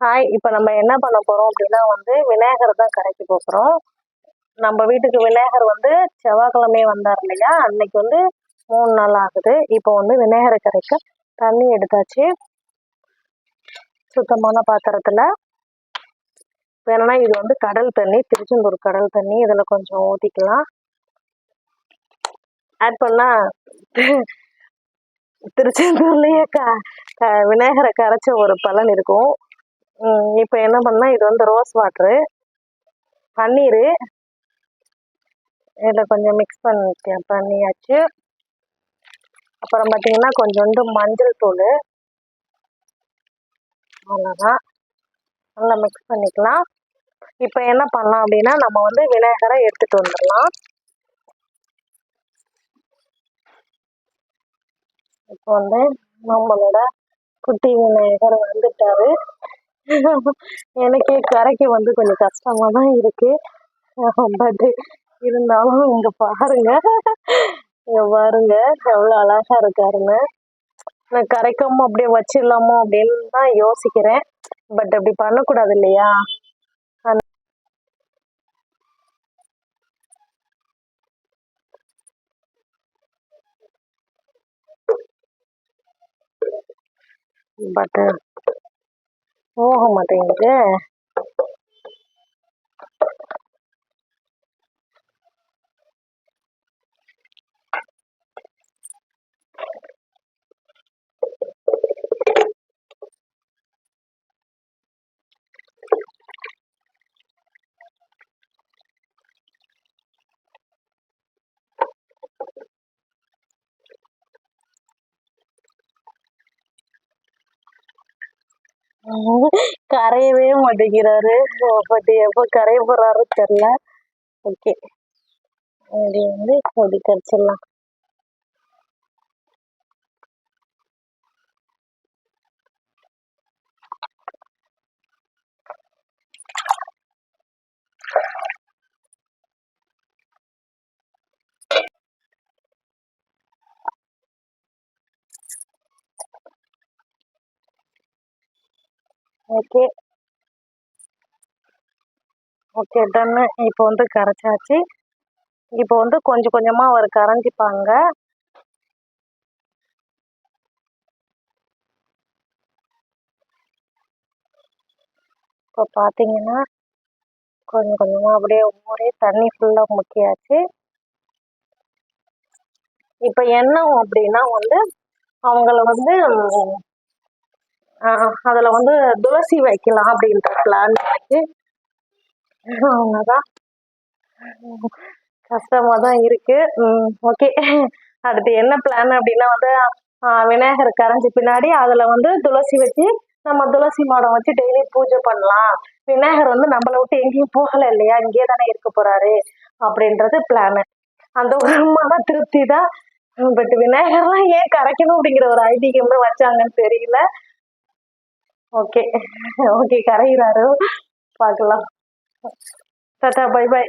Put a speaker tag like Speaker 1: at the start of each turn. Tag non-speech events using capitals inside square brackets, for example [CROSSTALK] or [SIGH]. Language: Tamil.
Speaker 1: ஹாய் இப்போ நம்ம என்ன பண்ண போகிறோம் அப்படின்னா வந்து விநாயகர் தான் கரைக்கு போகிறோம் நம்ம வீட்டுக்கு விநாயகர் வந்து செவ்வாய்க்கிழமை வந்தார் இல்லையா? அன்னைக்கு வந்து மூணு நாள் ஆகுது. இப்போ வந்து விநாயகரை கரைக்க தண்ணி எடுத்தாச்சு. சுத்தமான பாத்திரத்தில். வேணும்னா இது வந்து கடல் தண்ணி திருச்செந்தூர் கடல் தண்ணி இதில் கொஞ்சம் ஊற்றிக்கலாம் ஆட் பண்ணால் திருச்செந்தூர்லேயே க க விநாயகரை கரைச்ச ஒரு பலன் இருக்கும். இப்போ என்ன பண்ணால் இது வந்து ரோஸ் வாட்ரு பன்னீர் இதில் கொஞ்சம் மிக்ஸ் பண்ணி பண்ணியாச்சு. அப்புறம் பார்த்தீங்கன்னா கொஞ்சோண்டு மஞ்சள் தூள். அவ்வளோதான் நல்லா மிக்ஸ் பண்ணிக்கலாம். இப்போ என்ன பண்ணலாம் அப்படின்னா நம்ம வந்து விநாயகரை எடுத்துகிட்டு வந்துடலாம். இப்போ வந்து நம்மளோட குட்டி விநாயகர் வந்துட்டாரு. எனக்கே கரைக்கு வந்து கொஞ்சம் கஷ்டமா தான் இருக்கு. பட் இருந்தாலும் இங்க பாருங்க. இங்க பாருங்க. எவ்வளோ அழகா இருக்காருன்னு நான் கரைக்காம அப்படியே வச்சிடலாமோ அப்படின்னு தான் யோசிக்கிறேன். பட் அப்படி பண்ணக்கூடாது இல்லையா? பட் போக மாட்டேங்குது. கரையவே மாட்டேங்கிறாரு. பட் எப்போ கரைய போறாரு தெரில ஓகே அப்படி வந்து அப்படி கரைச்சிடலாம். ஓகே. ஓகே டன்னு. இப்போ வந்து கரைச்சாச்சு. இப்போ வந்து கொஞ்சம் கொஞ்சமாக அவர் கரைஞ்சிப்பாங்க. இப்போ பார்த்தீங்கன்னா கொஞ்சம் கொஞ்சமாக அப்படியே ஒரே தண்ணி ஃபுல்லாக முக்கியாச்சு. இப்போ என்ன அப்படின்னா வந்து அவங்கள வந்து அதில் வந்து துளசி வைக்கலாம் அப்படின்ற பிளான் இருக்கு அவ்வளோதான் கஷ்டமாக தான் இருக்கு. ஓகே அடுத்து என்ன பிளான் அப்படின்னா வந்து விநாயகர் கரைஞ்சி பின்னாடி அதில் வந்து துளசி வச்சு நம்ம துளசி மாடம் வச்சு டெய்லி பூஜை பண்ணலாம். விநாயகர் வந்து நம்மளை விட்டு எங்கேயும் போகலை இல்லையா? இங்கேயே தானே இருக்க போறாரு அப்படின்றது பிளானு அந்த ஒரு [LAUGHS] மன திருப்தி தான். பட் விநாயகர்லாம் ஏன் கரைக்கணும் அப்படிங்கிற ஒரு ஐதீகம் வச்சாங்கன்னு தெரியல. ஓகே ஓகே கரைகிறாரு பார்க்கலாம். Tata bye by